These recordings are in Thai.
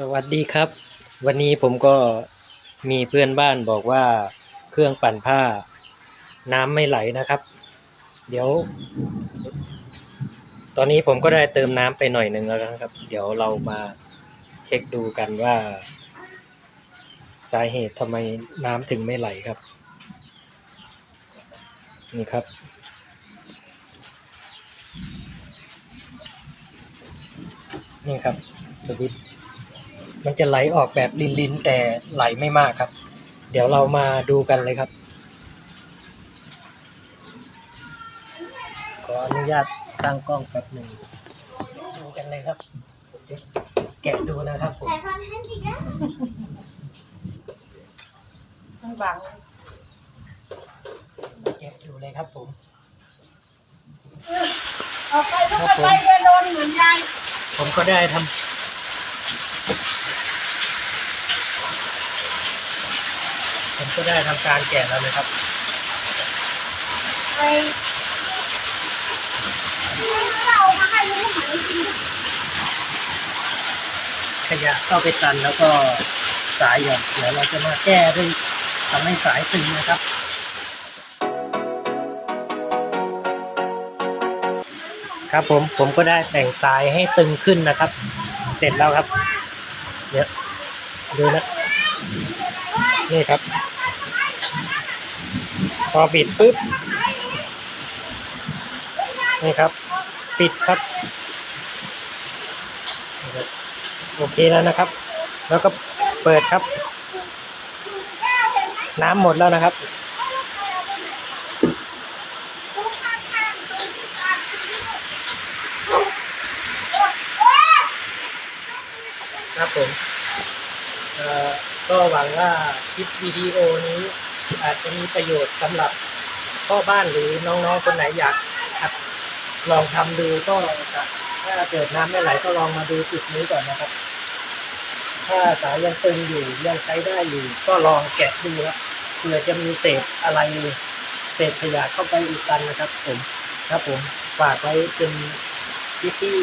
สวัสดีครับ วันนี้ผมก็มีเพื่อนบ้านบอกว่าเครื่องปั่นผ้าน้ำไม่ไหลนะครับ เดี๋ยว ตอนนี้ผมก็ได้เติมน้ำไปหน่อยหนึ่งแล้วนะครับ เดี๋ยวเรามาเช็คดูกันว่า สาเหตุทำไมน้ำถึงไม่ไหลครับ นี่ครับนี่ครับสวิตช์ มันจะไหลออกแบบลินๆแต่ไหลไม่มากครับ เดี๋ยวเรามาดูกันเลยครับ ขออนุญาตตั้งกล้องแป๊บหนึ่งดูกันเลยครับเดี๋ยวแกะดูนะครับผมข้างหลังแกะดูเลยครับผมออกไปแล้วก็ไปเดินโดนเหมือนยายผมก็ได้ทำ ผมก็ได้ทำการแกะแล้วนะครับไปเอามาให้ลูกหมากินขยะเข้าไปตันแล้วก็สายหย่อนเดี๋ยวเราจะมาแก้ด้วยทำให้สายตึงนะครับครับผมผมก็ได้แต่งสายให้ตึงขึ้นนะครับ เสร็จแล้วครับ เดี๋ยวดูนะ นี่ครับ พอปิดปุ๊บ นี่ครับ ปิดครับ โอเคแล้วนะครับ แล้วก็เปิดครับ น้ำหมดแล้วนะครับครับผมเอ่อ ก็หวังว่าคลิปวิดีโอนี้อาจจะมีประโยชน์สำหรับพ่อบ้านหรือน้องๆคนไหนอยากลองทำดูก็ถ้าเกิดน้ำไม่ไหลก็ลองมาดูจุดนี้ก่อนนะครับ ถ้าสายยังตึงอยู่ยังใช้ได้อยู่ ก็ลองแกะดูครับเผื่อจะมีเศษอะไรเศษขยะเข้าไปอุดตันนะครับ ผมครับผมฝากไว้เป็นที่ที่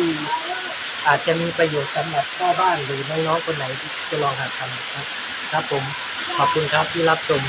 อาจจะมีประโยชน์สำหรับพ่อบ้านหรือน้องๆคนไหนที่จะลองหัดทำครับ ครับผม ขอบคุณครับที่รับชม